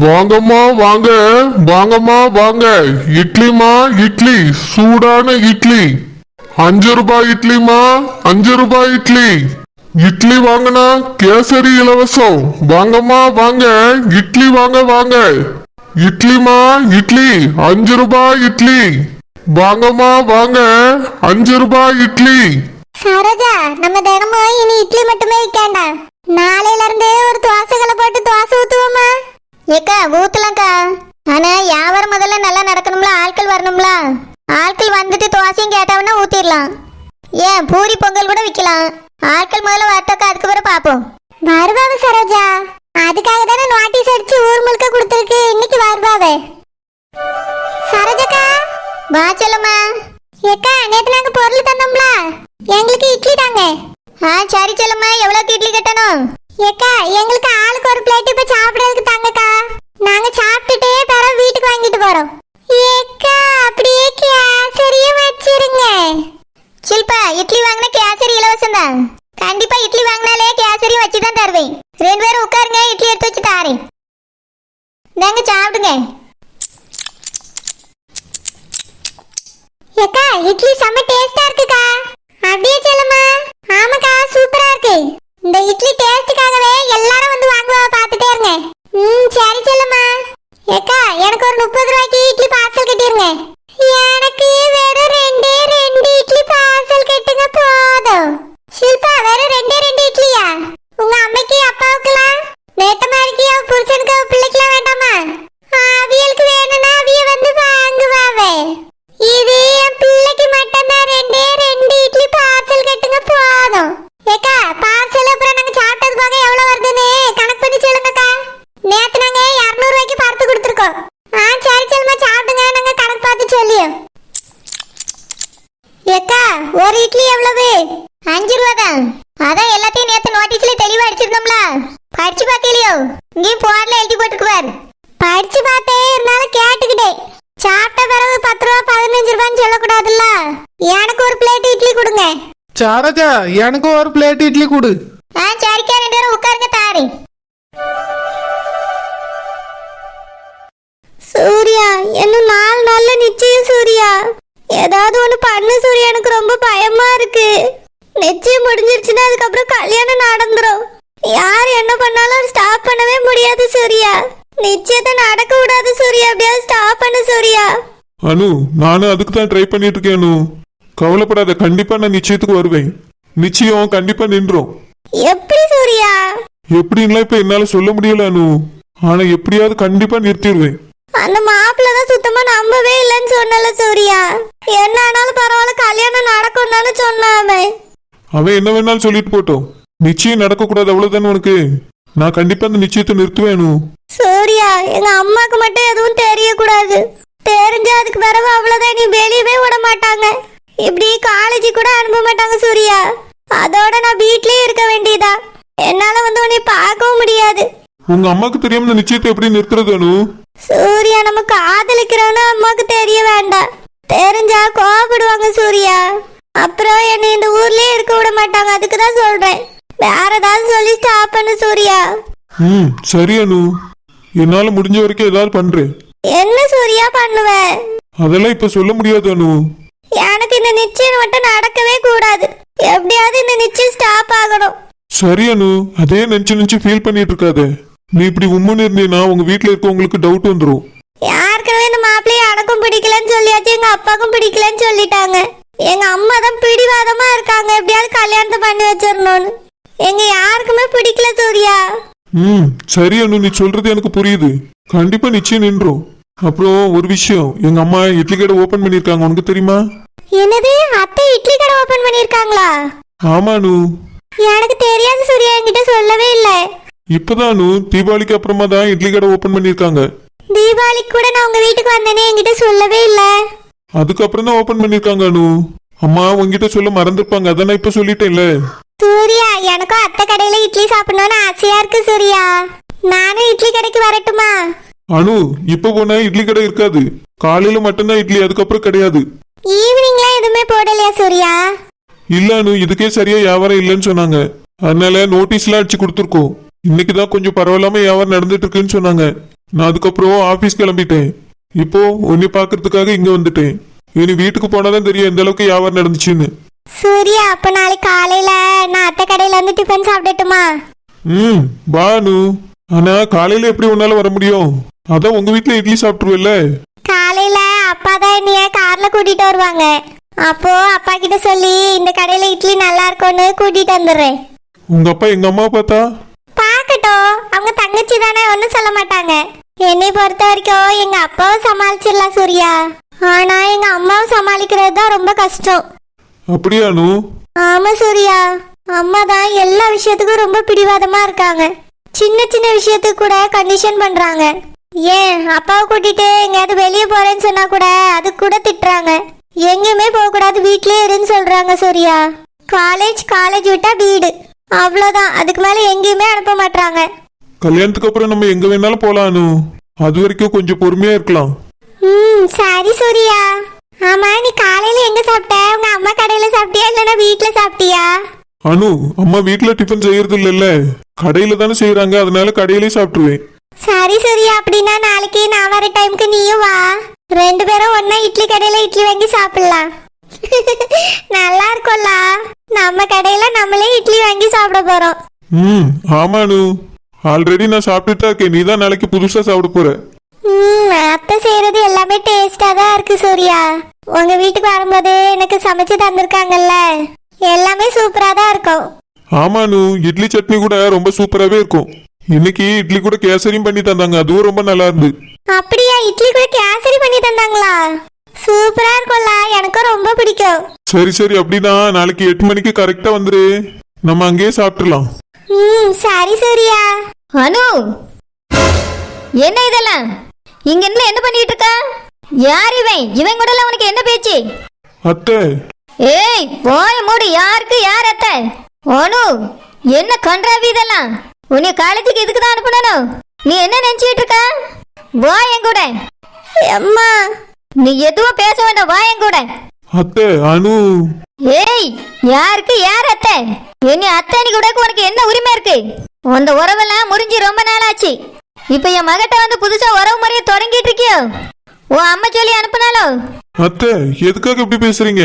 வாங்கம்மா வாங்க. வாங்கம்மா வாங்க. இட்லிமா இட்லி. சூடான இட்லி. அஞ்சு ரூபாய் இட்லிமா அஞ்சு ரூபாய் இட்லி. இட்லி வாங்கினா கேசரி இலவசம். வாங்கம்மா வாங்க. இட்லி வாங்க வாங்க. இட்லிமா இட்லி. அஞ்சு ரூபாய் இட்லி. வாங்கம்மா வாங்க. அஞ்சு ரூபாய் இட்லி. சரோஜா நம்ம தினமும் இனி இட்லி மட்டுமே விற்காண்டா நாளையில இருந்து ஒரு தோசைகளை போட்டு தோசை ஊத்துவோமா? ஏக்கா ஊத்தலாம்க்கா ஆனா வியாபாரம் முதல்ல நல்லா நடக்கணும்ல ஆட்கள் வரணும்ல. ஆட்கள் வந்துட்டு தோசையும் கேட்டவனா ஊத்திடலாம். ஏன் பூரி பொங்கல் கூட விற்கலாம் ஆட்கள் முதல்ல வரட்டக்கா அதுக்கு பிறகு பார்ப்போம். வருவாவு சரோஜா. அதுக்காக தானே நோட்டீஸ் அடிச்சு ஊர் முழுக்க கொடுத்துருக்கு. இன்னைக்கு வருவாவே. சரோஜக்கா. வா சொல்லுமா ஏக்கா நேத்து நாங்க பொருள் தந்தோம்ல. எங்களுக்கு இட்லி தாங்க. ஆ சரி சொல்லுமா எவ்வளவுக்கு இட்லி கட்டணும்? ஏக்கா எங்களுக்கு ஆளுக்கு ஒரு பிளேட் இப்ப சாப்பிடுறதுக்கு தாங்கக்கா. நாங்க சாப்பிட்டுட்டே பிறகு வீட்டுக்கு வாங்கிட்டு போறோம். ஏக்கா அப்படியே கேசரியும் வச்சிருங்க. சில்பா இட்லி வாங்கின கேசரி இலவசம் தான். கண்டிப்பா இட்லி வாங்கினாலே கேசரி வச்சு தான் தருவேன். ரெண்டு பேரும் உட்காருங்க இட்லி எடுத்து வச்சு தாரேன். நாங்க சாப்பிடுங்க. ஏக்கா இட்லி செம்ம டேஸ்டா இருக்குக்கா அப்படியே சொல்லுமா ஆமாக்கா சூப்பரா இருக்கு இந்த இட்லி டேஸ்டுக்காகவே எல்லாரும் வந்து வாங்குவா பார்த்துட்டே இருங்க ம் சரி சொல்லுமா ஏக்கா எனக்கு ஒரு முப்பது ரூபாய்க்கு இட்லி பார்சல் கட்டிருங்க எனக்கு வெறும் ரெண்டே ரெண்டு இட்லி பார்சல் கட்டுங்க போதும் ஷில்பா வெறும் ரெண்டே ரெண்டு இட்லியா உங்க அம்மைக்கு அப்பாவுக்குலாம் நேத்தமா இருக்கியா புருஷனுக்கு பிள்ளைக்குலாம் வேண்டாமா அவியலுக்கு வேணும்னா அவிய வந்து வாங்குவாவே இது என் பிள்ளைக்கு மட்டும்தான் ரெண்டே ரெண்டு இட்லி பார்சல் கட்டுங்க போதும் ஏக்கா பார்சல் அப்புறம் நாங்க சாப்பிட்டது போக எவ்வளவு வருதுன்னு கணக்கு பண்ணி சொல்லுங்கக்கா நேத்து நாங்க 200 ரூபாய்க்கு பார்த்து கொடுத்துருக்கோம் ஆ சரி செல்மா சாப்பிடுங்க நாங்க கணக்கு பார்த்து சொல்லியோம் ஏக்கா ஒரு இட்லி எவ்வளவு அஞ்சு ரூபா தான் அதான் எல்லாத்தையும் நேத்து நோட்டீஸ்ல தெளிவா அடிச்சிருந்தோம்ல படிச்சு பார்க்கலையோ இங்கேயும் போர்ல எழுதி போட்டுக்குவார் படிச்சு பார்த்தே இருந்தாலும் கேட்டுக்கிட்டேன் சாப்பிட்ட பிறகு பத்து ரூபா பதினஞ்சு ரூபான்னு சொல்லக்கூடாதுல்ல எனக்கு ஒரு பிளேட் இட்லி கொடுங்க சாரஜா எனக்கு ஒரு பிளேட் இட்லி கொடு ஆ சரிக்கா ரெண்டு பேரும் உட்காருங்க தாரி சூர்யா இன்னும் நாலு நாள்ல நிச்சயம் சூர்யா ஏதாவது ஒண்ணு பண்ணு சூர்யா எனக்கு ரொம்ப பயமா இருக்கு நிச்சயம் முடிஞ்சிருச்சுன்னா அதுக்கப்புறம் கல்யாணம் நடந்துரும் யார் என்ன பண்ணாலும் ஸ்டாப் பண்ணவே முடியாது சூர்யா நிச்சயத்தை நடக்க விடாது சூர்யா எப்படியாவது ஸ்டாப் பண்ணு சூர்யா அனு நானும் அதுக்கு தான் ட்ரை பண்ணிட்டு இருக்கேன் அனு கவலைப்படாத கண்டிப்பா நான் நிச்சயத்துக்கு வருவேன். நிச்சயம் கண்டிப்பா நின்றோம். எப்படி சூர்யா? எப்படின்லாம் இப்ப என்னால சொல்ல முடியல அனு. ஆனா எப்படியாவது கண்டிப்பா நிறுத்திடுவேன். அந்த மாப்பிள்ள தான் சுத்தமா நம்பவே இல்லைன்னு சொன்னல சூர்யா. என்ன ஆனாலும் பரவாயில்ல கல்யாணம் நடக்கும்னு சொன்னாமே அவன். என்ன வேணாலும் சொல்லிட்டு போட்டோம். நிச்சயம் நடக்க கூடாது அவ்வளவுதானே உனக்கு? நான் கண்டிப்பா அந்த நிச்சயத்தை நிறுத்துவேன் அனு. சூர்யா எங்க அம்மாக்கு மட்டும் எதுவும் தெரியக்கூடாது. தெரிஞ்சா அதுக்கு பிறகு அவ்வளவுதான் நீ வெளியவே விட மாட்டாங்க. இப்படி காலேஜ் கூட அனுப்ப மாட்டாங்க சூர்யா. அதோட நான் வீட்லயே இருக்க வேண்டியதா? என்னால வந்து உன்னை பார்க்கவும் முடியாது. உங்க அம்மாக்கு தெரியாம இந்த நிச்சயத்தை எப்படி நிறுத்துறது அனு? சூர்யா நம்ம காதலிக்கிறோன்னு அம்மாக்கு தெரிய வேண்டாம். தெரிஞ்சா கோவப்படுவாங்க சூர்யா. அப்புறம் என்னை இந்த ஊர்லயே இருக்க விட மாட்டாங்க அதுக்கு தான் சொல்றேன். வேற ஏதாவது சொல்லி ஸ்டாப் பண்ணு சூர்யா. ம் சரி அனு. என்னால முடிஞ்ச வரைக்கும் ஏதாவது பண்றேன். என்ன சூர்யா பண்ணுவ? அதெல்லாம் இப்ப சொல்ல முடியாது அனு. எனக்கு இந்த நிச்சயம் மட்டும் நடக்கவே கூடாது. எப்படியாவது இந்த நிச்சயம் ஸ்டாப் ஆகணும். சரி அனு. அதே நினைச்சு நினைச்சு ஃபீல் பண்ணிட்டு இருக்காத. நீ இப்படி உம்முன்னு இருந்தீன்னா உங்க வீட்ல இருக்கவங்களுக்கு டவுட் வந்துடும் யாருக்கவே இந்த மாப்பிள்ளைய எனக்கும் பிடிக்கலன்னு சொல்லியாச்சு எங்க அப்பாவுக்கும் பிடிக்கலன்னு சொல்லிட்டாங்க. எங்க அம்மா தான் பிடிவாதமா இருக்காங்க. எப்படியாவது கல்யாணத்தை பண்ணி வச்சிடணும்னு. எங்க யாருக்குமே பிடிக்கல சூர்யா. ம் சரி அனு. நீ சொல்றது எனக்கு புரியுது. கண்டிப்பா நிச்சயம் நின்றோம். அப்புறம் ஒரு விஷயம் எங்க அம்மா இட்லி கடை ஓபன் பண்ணிருக்காங்க உனக்கு தெரியுமா? என்னது? அத்தை இட்லி கடை ஓபன் பண்ணிருக்காங்களா ஆமா அனு. எனக்கு தெரியாது சூர்யா என்கிட்ட சொல்லவே இல்லை. இப்பதான் அனு. தீபாவளிக்கு அப்புறமா தான் இட்லி கடை ஓபன் பண்ணிருக்காங்க தீபாவளிக்கு கூட நான் உங்க வீட்டுக்கு வந்தேனே என்கிட்ட சொல்லவே இல்லை. அதுக்கப்புறம் தான் ஓபன் பண்ணிருக்காங்க அனு. அம்மா உங்ககிட்ட சொல்ல மறந்துருப்பாங்க அதான் நான் இப்ப சொல்லிட்டேன்ல. சூர்யா எனக்கும் அத்தை கடையில இட்லி சாப்பிடணும்னு ஆசையா இருக்கு சூர்யா. நானும் இட்லி கடைக்கு வரட்டுமா? அனு இப்ப போனா இட்லி கடை இருக்காது. காலையில மட்டும்தான் இட்லி அதுக்கப்புறம் கிடையாது. ஈவினிங்லாம் எதுவுமே போடலையா சூர்யா? இல்ல அனு இதுக்கே சரியா வியாபாரம் இல்லைன்னு சொன்னாங்க. அதனால நோட்டீஸ்லாம் அடிச்சு கொடுத்துருக்கோம். இன்னைக்கு தான் கொஞ்சம் பரவாயில்லாம வியாபாரம் நடந்துட்டு இருக்குன்னு சொன்னாங்க. நான் அதுக்கப்புறம் ஆபீஸ் கிளம்பிட்டேன். இப்போ உன்னை பார்க்கறதுக்காக இங்க வந்துட்டேன். இனி வீட்டுக்கு போனாதான் தெரியும் எந்த அளவுக்கு வியாபாரம் நடந்துச்சுன்னு. சூர்யா அப்ப நாளைக்கு காலையில நான் அத்தை கடையில வந்து டிஃபன் சாப்பிடட்டுமா? ம் பானு ஆனா காலையில எப்படி உன்னால வர முடியும்? அதான் உங்க வீட்ல இட்லி சாப்பிட்டுருவல்ல. காலையில அப்பா தான் என்னைய கார்ல கூட்டிட்டு வருவாங்க. அப்போ அப்பா கிட்ட சொல்லி இந்த கடையில இட்லி நல்லா இருக்கும்னு கூட்டிட்டு வந்துடுறேன். உங்க அப்பா எங்க அம்மா பார்த்தா? பார்க்கட்டும். அவங்க தங்கச்சி தானே ஒன்றும் சொல்ல மாட்டாங்க. என்னை பொறுத்த வரைக்கும் எங்க அப்பாவும் சமாளிச்சிடலாம் சூர்யா. ஆனா எங்க அம்மாவும் சமாளிக்கிறது தான் ரொம்ப கஷ்டம். அப்படியா அனு? ஆமா சூர்யா. அம்மா தான் எல்லா விஷயத்துக்கும் ரொம்ப பிடிவாதமா இருக்காங்க. சின்ன சின்ன விஷயத்துக்கு கூட கண்டிஷன் பண்றாங்க. ஏன்? அப்பாவை கூட்டிட்டு எங்கேயாவது வெளியே போறேன்னு சொன்னா கூட அதுக்கு கூட திட்டுறாங்க. எங்கேயுமே போக கூடாது வீட்லயே இருன்னு சொல்றாங்க சூர்யா? காலேஜ் காலேஜ் விட்டா வீடு. அவ்வளோதான் அதுக்கு மேல எங்கேயுமே அனுப்ப மாட்டாங்க கல்யாணத்துக்கு அப்புறம் நம்ம எங்க வேணாலும் போலாம் அனு. அது வரைக்கும் கொஞ்சம் பொறுமையா இருக்கலாம். ம் சரி சூர்யா. ஆமா நீ காலையில எங்க சாப்பிட்ட? உங்க அம்மா கடையில சாப்பிட்டியா இல்லைன்னா வீட்ல சாப்பிட்டியா? அனு அம்மா வீட்ல டிஃபன் செய்யறது இல்லைல்ல. கடையில தானே செய்யறாங்க அதனால கடையிலே சாப்பிட்டுருவேன். சரி சூர்யா அப்படின்னா நாளைக்கு நான் வர டைம்க்கு நீயும் வா. ரெண்டு பேரும் ஒண்ணா இட்லி கடையில இட்லி வாங்கி சாப்பிடலாம். நல்லா இருக்கும்ல. நம்ம கடையில நம்மளே இட்லி வாங்கி சாப்பிட போறோம். ம் ஆமா அனு. ஆல்ரெடி நான் சாப்பிட்டுட்டு தான் இருக்கேன். நீ தான் நாளைக்கு புதுசா சாப்பிட போற. ம் அத்தை செய்யறது எல்லாமே டேஸ்டா தான் இருக்கு சூர்யா. உங்க வீட்டுக்கு வரும்போது எனக்கு சமைச்சு தந்திருக்காங்கல்ல. எல்லாமே சூப்பரா தான் இருக்கும். ஆமா அனு. இட்லி சட்னி கூட ரொம்ப சூப்பராகவே இருக்கும். இன்னைக்கு இட்லி கூட கேசரியும் பண்ணி தந்தாங்க. அதுவும் ரொம்ப நல்லா இருந்து அப்படியா? இட்லி கூட கேசரி பண்ணி தந்தாங்களா? சூப்பரா இருக்கும்ல. எனக்கும் ரொம்ப பிடிக்கும். சரி சரி. அப்படின்னா நாளைக்கு எட்டு மணிக்கு கரெக்டா வந்துரு. நம்ம அங்கேயே சாப்பிட்டுலாம். ம் சரி சூர்யா. அனு! என்ன இதெல்லாம்? இங்க என்ன என்ன பண்ணிட்டு இருக்கா? யார் இவன்? இவன் கூட உனக்கு என்ன பேச்சு? அத்தை. ஏய் போய் மூடு. யாருக்கு யார் அத்தை? அனு என்ன கன்றாவி இதெல்லாம்? உன்னை காலேஜுக்கு இதுக்கு தான் அனுப்பணும் நீ என்ன நினைச்சிட்டு இருக்க? வா என் கூட. அம்மா. நீ எதுவும் பேச வேண்டாம் வா என் கூட. அத்தை அனு. ஏய் யாருக்கு யார் அத்தை? என்னை அத்தனி கூட உனக்கு என்ன உரிமை இருக்கு? அந்த உறவெல்லாம் முறிஞ்சு ரொம்ப நாள் ஆச்சு இப்ப என் மகட்ட வந்து புதுசா உறவு முறைய தொடங்கிட்டு இருக்கியோ? உன் அம்மா சொல்லி அனுப்புனாலோ? அத்தை எதுக்காக இப்படி பேசுறீங்க?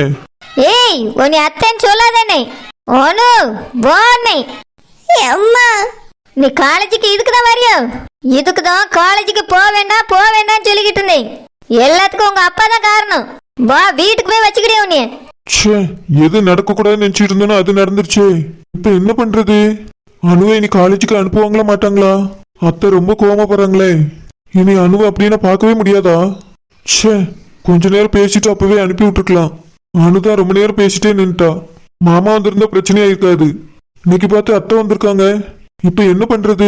ஏய் உன்னை அத்தைன்னு சொல்லாதேனே ஓனு வானே அம்மா. நீ காலேஜுக்கு இதுக்கு தான் வரியோ? இதுக்கு தான் காலேஜுக்கு போக வேண்டாம் போக வேண்டாம்னு சொல்லிக்கிட்டு இருந்தேன். எல்லாத்துக்கும் உங்க அப்பா தான் காரணம். வா வீட்டுக்கு போய் வச்சுக்கிட்டே உன்னைய. ச்சே எது நடக்கக்கூடாதுன்னு நினைச்சிட்டு இருந்தோனோ அது நடந்துருச்சு. இப்ப என்ன பண்றது? அனுவை இனி காலேஜுக்கு அனுப்புவாங்களா மாட்டாங்களா? அத்தை ரொம்ப கோவப்படுறாங்களே இனி அனுவை அப்படின்னா பார்க்கவே முடியாதா? ச்சே கொஞ்ச நேரம் பேசிட்டு அப்பவே அனுப்பி விட்டுருக்கலாம். அனுதான் ரொம்ப நேரம் பேசிட்டே நின்னுட்டா. மாமா வந்திருந்தா பிரச்சனையா இருக்காது இன்னைக்கு பார்த்து அத்தை வந்திருக்காங்க. இப்ப என்ன பண்றது?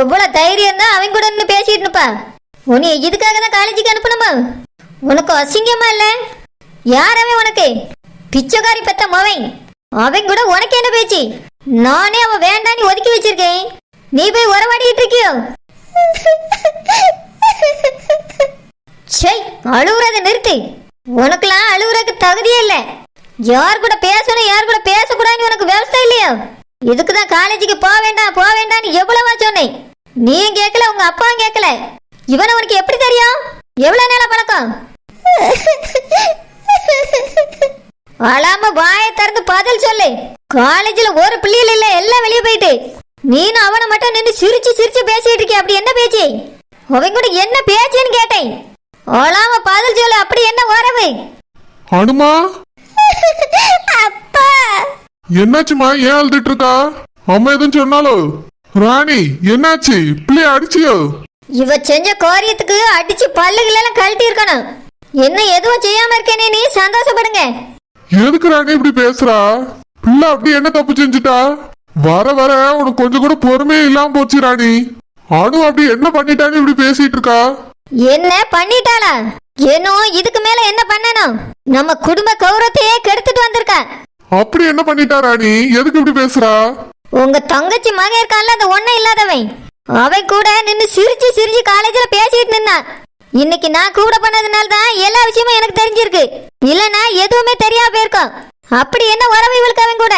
எவ்வளவு தைரியம் தான் அவன் கூட நின்று பேசிட்டு உன்னை இதுக்காக தான் காலேஜுக்கு அனுப்பணுமா? உனக்கு அசிங்கமா இல்ல? யார் அவன் உனக்கு? பிச்சைக்காரி பெத்த மவன். அவன் கூட உனக்கு என்ன பேச்சு? நானே அவன் வேண்டான்னு ஒதுக்கி வச்சிருக்கேன். நீ போய் உறவாடிட்டு இருக்கியோ? சே அழுகுறத நிறுத்து. உனக்கெல்லாம் அழுகுறதுக்கு தகுதியே இல்லை. யார் கூட பேசணும் யார் கூட பேசக்கூடாதுன்னு உனக்கு விவசாய இல்லையா? இதுக்கு தான் காலேஜுக்கு போக வேண்டாம் போக வேண்டாம்னு எவ்வளவா சொன்னேன். நீயும் கேட்கல உங்க அப்பாவும் கேட்கல. இவனை உனக்கு எப்படி தெரியும்? எவ்வளவு நேரம் பழக்கம்? அழாம வாயை திறந்து பதில் சொல்லு. காலேஜ்ல ஒரு பிள்ளைகள் இல்ல எல்லாம் வெளியே போயிட்டு. நீனும் அவனை மட்டும் நின்று சிரிச்சு சிரிச்சு பேசிட்டு இருக்கிய? அப்படி என்ன பேச்சு? அவன் கூட என்ன பேச்சுன்னு கேட்டேன். அழாம பதில் சொல்லு அப்படி என்ன உறவு? அனுமா? அப்பா. என்னாச்சுமா ஏன் அழுதுட்டு இருக்கா அம்மா எதுவும் சொன்னாலோ? ராணி என்னாச்சு? பிள்ளைய அடிச்சியோ? இவ செஞ்ச காரியத்துக்கு அடிச்சு பல்லுகளெல்லாம் கழட்டி இருக்கணும். என்ன எதுவும் செய்யாம இருக்கேனே நீ சந்தோஷப்படுங்க. எதுக்கு ராணி இப்படி பேசுறா? பிள்ளை அப்படி என்ன தப்பு செஞ்சுட்டா? வர வர உனக்கு கொஞ்சம் கூட பொறுமையே இல்லாம போச்சு ராணி. அனு அப்படி என்ன பண்ணிட்டான்னு இப்படி பேசிட்டு இருக்கா? என்ன பண்ணிட்டாளா? இன்னும் இதுக்கு மேல என்ன பண்ணணும்? நம்ம குடும்ப கௌரவத்தையே கெடுத்துட்டு வந்திருக்கா. அப்படி என்ன பண்ணிட்டா ராணி? எதுக்கு இப்படி பேசுறா? உங்க தங்கச்சி மகன் இருக்கான்ல அந்த ஒண்ணு இல்லாதவன். அவன் கூட நின்னு சிரிச்சு சிரிச்சு காலேஜ்ல பேசிட்டு நின்னான். இன்னைக்கு நான் கூட பண்ணதுனால தான் எல்லா விஷயமும் எனக்கு தெரிஞ்சிருக்கு. இல்லனா எதுவுமே தெரியாம போயிருக்கும் அப்படி என்ன உறவு இவளுக்கு அவன் கூட?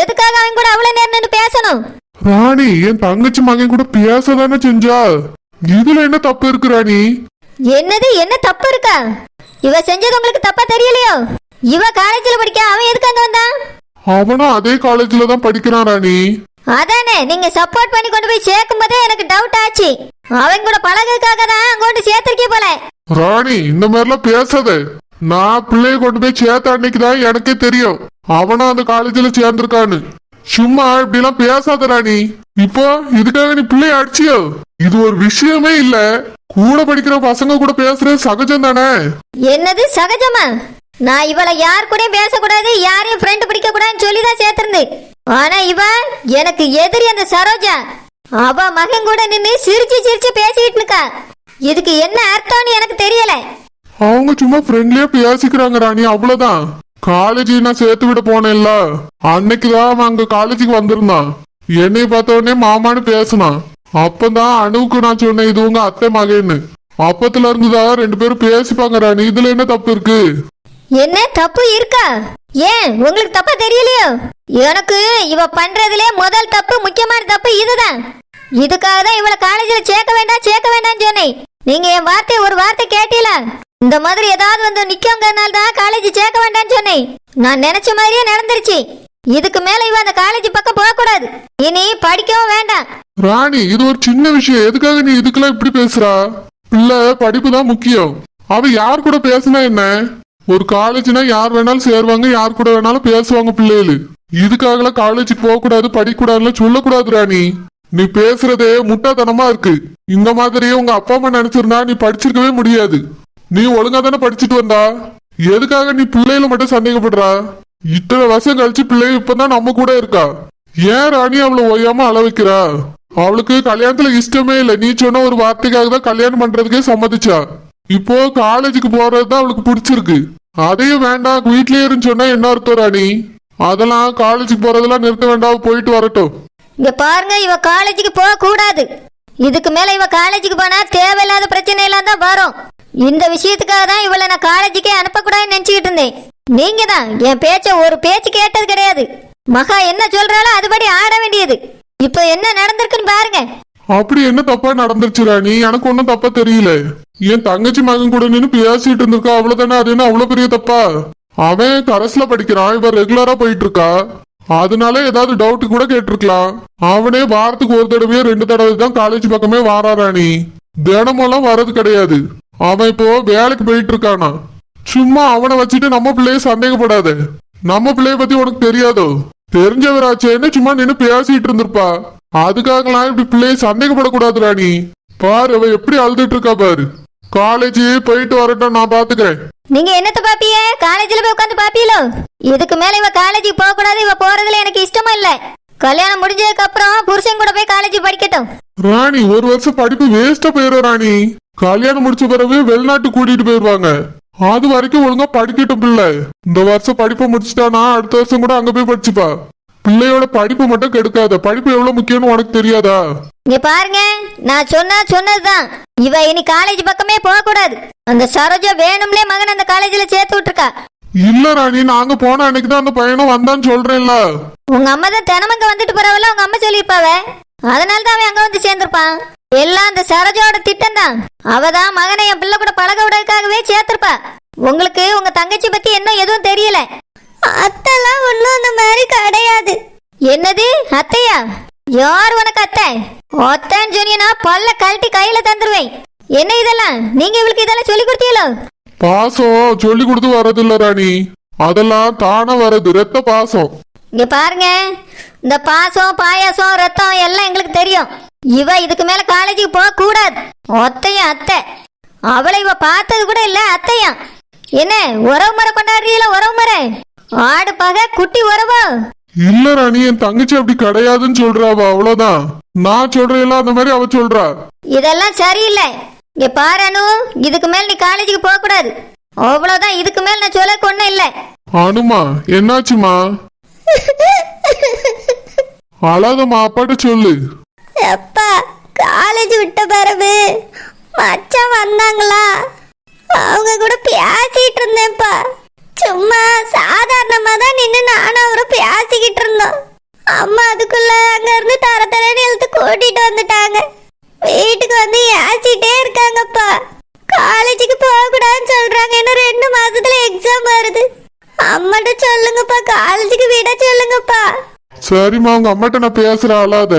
எதுக்காக அவன் கூட அவ்வளவு நேரம் நின்னு பேசணும்? ராணி என் தங்கச்சி மகன் கூட பேசதானே செஞ்சா இதுல என்ன தப்பு இருக்கு ராணி? என்னது என்ன தப்பு இருக்கா? இவ செஞ்சது உங்களுக்கு தப்பா தெரியலையோ? இவ காலேஜ்ல படிக்க அவன் எதுக்கு அங்க வந்தான்? அவனும் அதே காலேஜ்ல தான் படிக்கிறான் ராணி. அதானே நீங்க சப்போர்ட் பண்ணி கொண்டு போய் சேர்க்கும் போதே எனக்கு டவுட் ஆச்சு. அவன் கூட பழகுக்காக தான் அங்க கொண்டு சேர்த்திருக்கே போல. ராணி இந்த மாதிரிலாம் பேசாத. நான் பிள்ளைய கொண்டு போய் சேர்த்த அன்னைக்கு தான் எனக்கே தெரியும். அவனும் அந்த காலேஜ்ல சேர்ந்திருக்கான்னு. சும்மா இப்படிலாம் பேசாத ராணி. இப்போ இதுக்காக நீ பிள்ளைய அடிச்சியோ? இது ஒரு விஷயமே இல்ல. கூட படிக்கிற பசங்க கூட பேசுறது சகஜம் தானே? என்னது சகஜமா? நான் இவளை யார் கூடயும் பேசக்கூடாது யாரையும் ஃப்ரெண்ட் பிடிக்க கூடாதுன்னு சொல்லி தான் சேர்த்திருந்தேன். ஆனா இவ எனக்கு எதிரி அந்த சரோஜா. அவ மகன் கூட நின்னு சிரிச்சு சிரிச்சு பேசிட்டு இருக்கா. இதுக்கு என்ன அர்த்தம்னு எனக்கு தெரியல. அவங்க சும்மா ஃப்ரெண்ட்லியா பேசிக்கிறாங்க ராணி அவ்வளவுதான். காலேஜ் நான் சேர்த்து விட போனேன்ல. அன்னைக்குதான் அங்க காலேஜுக்கு வந்திருந்தான். என்னைய பார்த்த உடனே மாமான்னு பேசினான். அப்பதான் அணுவுக்கு நான் சொன்னேன் இது உங்க அத்தை மகன்னு. அப்பத்துல இருந்துதான் ரெண்டு பேரும் பேசிப்பாங்க ராணி இதுல என்ன தப்பு இருக்கு? என்ன தப்பு இருக்கா? ஏன்? உங்களுக்கு தப்பா தெரியலையோ? எனக்கு இவ பண்றதுல முதல் தப்பு முக்கியமான தப்பு இதுதான். இதுக்காக தான் இவளை காலேஜ்ல சேர்க்க வேண்டாம் சேர்க்க வேண்டாம்னு சொன்னேன். நீங்க என் வார்த்தை ஒரு வார்த்தை கேட்டீல இந்த மாதிரி ஏதாவது வந்து நிக்கங்கிறதுனால தான் காலேஜ் சேர்க்க வேண்டாம்னு சொன்னேன். நான் நினைச்ச மாதிரியே நடந்துருச்சு. இதுக்கு மேல இவ அந்த காலேஜ் பக்கம் போக கூடாது இனி படிக்கவும் வேண்டாம். ராணி இது ஒரு சின்ன விஷயம். எதுக்காக நீ இதுக்கெல்லாம் இப்படி பேசுறா? பிள்ளை படிப்பு தான் முக்கியம். அவ யார் கூட பேசினா என்ன? ஒரு காலேஜ்னா யார் வேணாலும் சேருவாங்க யார் கூட வேணாலும் பேசுவாங்க பிள்ளைகள். இதுக்காகலாம் காலேஜுக்கு போக கூடாது சொல்லக்கூடாது ராணி. நீ பேசுறதே முட்டாத்தனமா இருக்கு. இந்த மாதிரியே உங்க அப்பா அம்மா நினைச்சிருந்தா நீ படிச்சிருக்கவே முடியாது. நீ ஒழுங்கா தானே படிச்சுட்டு வந்தா? எதுக்காக நீ பிள்ளைகள மட்டும் சந்தேகப்படுறா? இத்தனை வருஷம் கழிச்சு பிள்ளை இப்பதான் நம்ம கூட இருக்கா? ஏன் ராணி அவளை ஓயாம அள வைக்கிறா அவளுக்கு கல்யாணத்துல இஷ்டமே இல்லை. நீ சொன்ன ஒரு வார்த்தைக்காக தான் கல்யாணம் பண்றதுக்கே சம்மதிச்சா. இப்போ காலேஜுக்கு போறது தான் அவளுக்கு பிடிச்சிருக்கு. அதையும் வேண்டாம். வீட்லயே இருந்து சொன்னா என்ன அர்த்தம் ராணி? அதெல்லாம் காலேஜுக்கு போறதெல்லாம் நிறுத்த வேண்டாம். போயிட்டு வரட்டும். இங்க பாருங்க இவ காலேஜுக்கு போக கூடாது. இதுக்கு மேல இவ காலேஜுக்கு போனா தேவையில்லாத பிரச்சனை எல்லாம் தான் வரும். இந்த விஷயத்துக்காக தான் இவளை நான் காலேஜுக்கே அனுப்பக்கூடாதுன்னு நினைச்சுக்கிட்டு இருந்தேன். நீங்க தான் என் பேச்ச ஒரு பேச்சு கேட்டது கிடையாது. மகா என்ன சொல்றாளோ அதுபடி ஆட வேண்டியது. இப்போ என்ன நடந்திருக்குன்னு பாருங்க. அப்படி என்ன தப்பா நடந்துருச்சு ராணி? எனக்கு ஒன்றும் தப்பா தெரியல. என் தங்கச்சி மகன் கூட நின்று பேசிட்டு இருந்திருக்கா அவ்வளவுதானே? அது என்ன அவ்வளவு பெரிய தப்பா? அவன் கரஸ்ல படிக்கிறான் இவ ரெகுலரா போயிட்டு இருக்கா அதனால ஏதாவது டவுட் கூட கேட்டிருக்கலாம். அவனே வாரத்துக்கு ஒரு தடவையோ ரெண்டு தடவை தான் காலேஜ் பக்கமே வாராராணி தினமெல்லாம் வர்றது கிடையாது. அவன் இப்போ வேலைக்கு போயிட்டு இருக்கானா சும்மா அவனை வச்சுட்டு நம்ம பிள்ளைய சந்தேகப்படாத. நம்ம பிள்ளைய பத்தி உனக்கு தெரியாதோ? தெரிஞ்சவராச்சேன்னு சும்மா நின்னு பேசிட்டு இருந்திருப்பா? அதுக்காகலாம் இப்படி பிள்ளைய சந்தேகப்படக்கூடாது ராணி பாரு அவ எப்படி அழுதுட்டு இருக்கா பாரு. காலேஜ் போயிட்டு வரட்டும் நான் பாத்துக்கிறேன். நீங்க என்னத்த பாப்பிய காலேஜ்ல போய் உட்காந்து பாப்பீங்களோ? இதுக்கு மேல இவ காலேஜுக்கு போக கூடாது இவ போறதுல எனக்கு இஷ்டமா இல்ல. கல்யாணம் முடிஞ்சதுக்கு அப்புறம் புருஷன் கூட போய் காலேஜ் படிக்கட்டும். ராணி ஒரு வருஷம் படிப்பு வேஸ்டா போயிடும் ராணி. கல்யாணம் முடிச்ச பிறகு வெளிநாட்டு கூட்டிட்டு போயிருவாங்க. அது வரைக்கும் ஒழுங்கா படிக்கட்டும் பிள்ளை. இந்த வருஷம் படிப்பை முடிச்சுட்டானா அடுத்த வருஷம் கூட அங்க போய் படிச்சுப்பா. பிள்ளையோட படிப்பு மட்டும் கெடுக்காத. படிப்பு எவ்வளவு முக்கியம்னு உனக்கு தெரியாதா? இங்க பாருங்க நான் சொன்னா சொன்னதுதான். இவ இனி காலேஜ் பக்கமே போக கூடாது அந்த சரோஜா வேணும்லே மகன் அந்த காலேஜ்ல சேர்த்து விட்டுருக்கா. இல்ல ராணி நாங்க போன அன்னைக்கு தான் அந்த பையனும் வந்தான்னு சொல்றேன்ல. உங்க அம்மா தான் தினமும் இங்க வந்துட்டு போறவள உங்க அம்மா சொல்லியிருப்பாவ. அதனால தான் அவன் அங்க வந்து சேர்ந்திருப்பான். எல்லாம் அந்த சரோஜாவோட திட்டம் தான் அவ தான் மகனை என் பிள்ளை கூட பழக விடறதுக்காகவே சேர்த்திருப்பா. உங்களுக்கு உங்க தங்கச்சி பத்தி என்ன எதுவும் தெரியல? அத்தெல்லாம் ஒன்றும் அந்த மாதிரி கிடையாது. என்னது? அத்தையா? யார் உனக்கு அத்தை? அத்தைன்னு சொன்னீங்கன்னா பல்ல கழட்டி கையில தந்துருவேன். என்ன இதெல்லாம்? நீங்க இவளுக்கு இதெல்லாம் சொல்லி கொடுத்தீங்களோ? பாசம் சொல்லி கொடுத்து வர்றது இல்ல ராணி. அதெல்லாம் தானா வர்றது ரத்த பாசம். இங்க பாருங்க. இந்த பாசம் பாயாசம் ரத்தம் எல்லாம் எங்களுக்கு தெரியும். இவ இதுக்கு மேல காலேஜுக்கு போக கூடாது. ஒத்தையும் அத்தை. அவளை இவ பார்த்தது கூட இல்ல அத்தையா என்ன உறவு முறை கொண்டாடுறீங்களா உறவு முறை? ஆடு பகை குட்டி உறவோ? இல்ல ராணி என் தங்கச்சி அப்படி கிடையாதுன்னு சொல்றா அவ அவ்வளவுதான். நான் சொல்றேன்ல அந்த மாதிரி அவ சொல்றா. இதெல்லாம் சரியில்லை. இங்க பாரு இதுக்கு மேல நீ காலேஜுக்கு போக கூடாது. அவ்வளவுதான் இதுக்கு மேல நான் சொல்ல ஒண்ணும் இல்லை. அனுமா என்னாச்சுமா? அழாதம்மா அப்பாட்ட சொல்லு. எப்பா காலேஜ் விட்ட பிறகு மச்சான் வந்தாங்களா? அவங்க கூட பேசிட்டு இருந்தேன்ப்பா. சும்மா சாதாரணமா தான் நின்று நானும் அவரும் பேசிக்கிட்டு இருந்தோம். அம்மா அதுக்குள்ள அங்கேருந்து தர தரன்னு இழுத்து கூட்டிட்டு வந்துட்டாங்க. வீட்டுக்கு வந்து ஏசிட்டே இருக்காங்கப்பா. காலேஜுக்கு போகக்கூடாதுன்னு சொல்கிறாங்க சொல்றாங்க. இன்னும் ரெண்டு மாசத்துல எக்ஸாம் வருது. அம்மாட்ட சொல்லுங்கப்பா. காலேஜுக்கு விட சொல்லுங்கப்பா. சரிம்மா உங்க அம்மாட்ட நான் பேசுறேன் அழாத